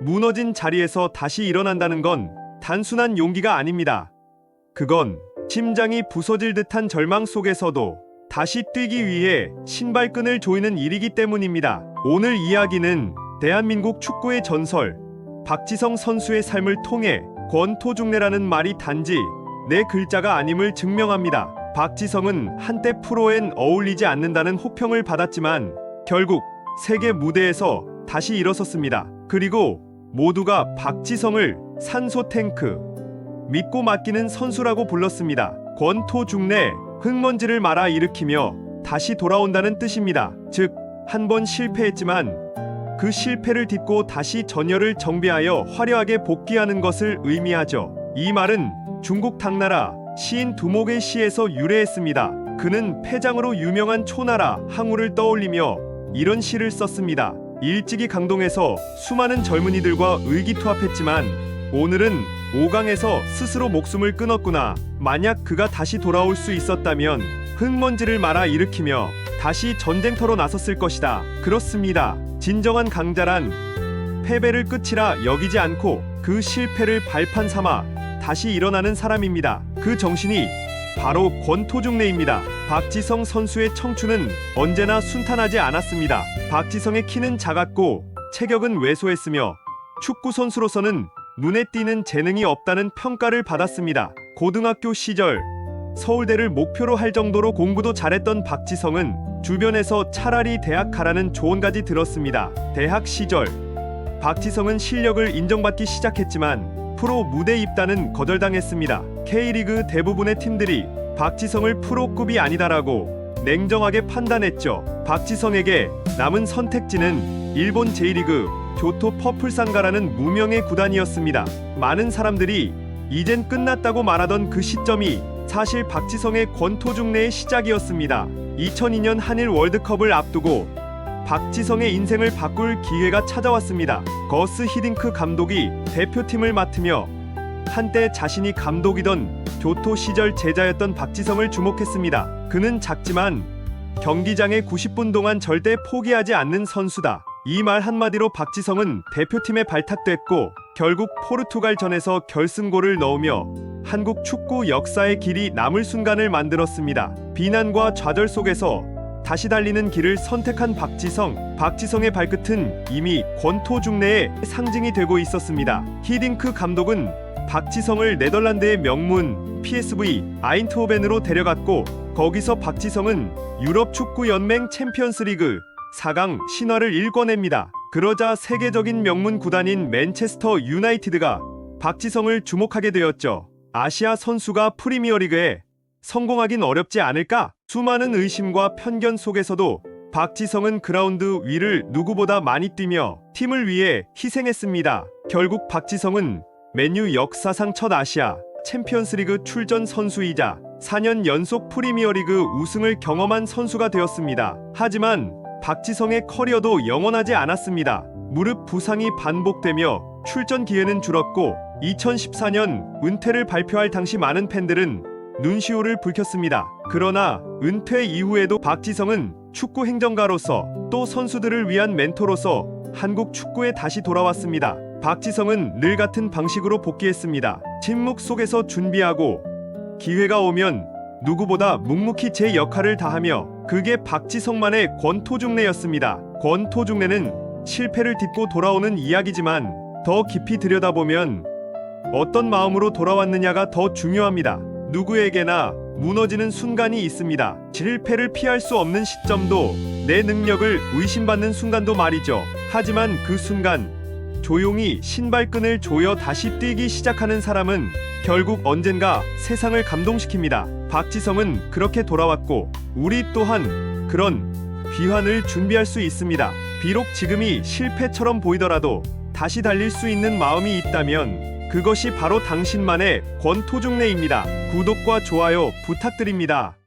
무너진 자리에서 다시 일어난다는 건 단순한 용기가 아닙니다. 그건 심장이 부서질 듯한 절망 속에서도 다시 뛰기 위해 신발끈을 조이는 일이기 때문입니다. 오늘 이야기는 대한민국 축구의 전설 박지성 선수의 삶을 통해 권토중래라는 말이 단지 네 글자가 아님을 증명합니다. 박지성은 한때 프로엔 어울리지 않는다는 호평을 받았지만 결국 세계 무대에서 다시 일어섰습니다. 그리고 모두가 박지성을 산소 탱크, 믿고 맡기는 선수라고 불렀습니다. 권토중래, 흙먼지를 말아 일으키며 다시 돌아온다는 뜻입니다. 즉, 한 번 실패했지만 그 실패를 딛고 다시 전열을 정비하여 화려하게 복귀하는 것을 의미하죠. 이 말은 중국 당나라 시인 두목의 시에서 유래했습니다. 그는 패장으로 유명한 초나라 항우를 떠올리며 이런 시를 썼습니다. 일찍이 강동에서 수많은 젊은이들과 의기투합했지만 오늘은 오강에서 스스로 목숨을 끊었구나. 만약 그가 다시 돌아올 수 있었다면 흙먼지를 말아 일으키며 다시 전쟁터로 나섰을 것이다. 그렇습니다. 진정한 강자란 패배를 끝이라 여기지 않고 그 실패를 발판 삼아 다시 일어나는 사람입니다. 그 정신이 바로 권토중래입니다. 박지성 선수의 청춘은 언제나 순탄하지 않았습니다. 박지성의 키는 작았고 체격은 왜소했으며 축구 선수로서는 눈에 띄는 재능이 없다는 평가를 받았습니다. 고등학교 시절 서울대를 목표로 할 정도로 공부도 잘했던 박지성은 주변에서 차라리 대학 가라는 조언까지 들었습니다. 대학 시절 박지성은 실력을 인정받기 시작했지만 프로 무대 입단은 거절당했습니다. K리그 대부분의 팀들이 박지성을 프로급이 아니다라고 냉정하게 판단했죠. 박지성에게 남은 선택지는 일본 J리그 교토 퍼플상가라는 무명의 구단이었습니다. 많은 사람들이 이젠 끝났다고 말하던 그 시점이 사실 박지성의 권토중래의 시작이었습니다. 2002년 한일 월드컵을 앞두고 박지성의 인생을 바꿀 기회가 찾아왔습니다. 거스 히딩크 감독이 대표팀을 맡으며 한때 자신이 감독이던 교토 시절 제자였던 박지성을 주목했습니다. 그는 작지만 경기장에 90분 동안 절대 포기하지 않는 선수다. 이 말 한마디로 박지성은 대표팀에 발탁됐고 결국 포르투갈전에서 결승골을 넣으며 한국 축구 역사의 길이 남을 순간을 만들었습니다. 비난과 좌절 속에서 다시 달리는 길을 선택한 박지성. 박지성의 발끝은 이미 권토중래의 상징이 되고 있었습니다. 히딩크 감독은 박지성을 네덜란드의 명문 PSV 아인트호벤으로 데려갔고 거기서 박지성은 유럽 축구 연맹 챔피언스리그 4강 신화를 일궈냅니다. 그러자 세계적인 명문 구단인 맨체스터 유나이티드가 박지성을 주목하게 되었죠. 아시아 선수가 프리미어리그에 성공하긴 어렵지 않을까? 수많은 의심과 편견 속에서도 박지성은 그라운드 위를 누구보다 많이 뛰며 팀을 위해 희생했습니다. 결국 박지성은 맨유 역사상 첫 아시아 챔피언스리그 출전 선수이자 4년 연속 프리미어리그 우승을 경험한 선수가 되었습니다. 하지만 박지성의 커리어도 영원하지 않았습니다. 무릎 부상이 반복되며 출전 기회는 줄었고 2014년 은퇴를 발표할 당시 많은 팬들은 눈시울을 붉혔습니다. 그러나 은퇴 이후에도 박지성은 축구 행정가로서 또 선수들을 위한 멘토로서 한국 축구에 다시 돌아왔습니다. 박지성은 늘 같은 방식으로 복귀했습니다. 침묵 속에서 준비하고 기회가 오면 누구보다 묵묵히 제 역할을 다하며 그게 박지성만의 권토중래였습니다. 권토중래는 실패를 딛고 돌아오는 이야기지만 더 깊이 들여다보면 어떤 마음으로 돌아왔느냐가 더 중요합니다. 누구에게나 무너지는 순간이 있습니다. 실패를 피할 수 없는 시점도 내 능력을 의심받는 순간도 말이죠. 하지만 그 순간 조용히 신발끈을 조여 다시 뛰기 시작하는 사람은 결국 언젠가 세상을 감동시킵니다. 박지성은 그렇게 돌아왔고 우리 또한 그런 비환을 준비할 수 있습니다. 비록 지금이 실패처럼 보이더라도 다시 달릴 수 있는 마음이 있다면 그것이 바로 당신만의 권토중래입니다. 구독과 좋아요 부탁드립니다.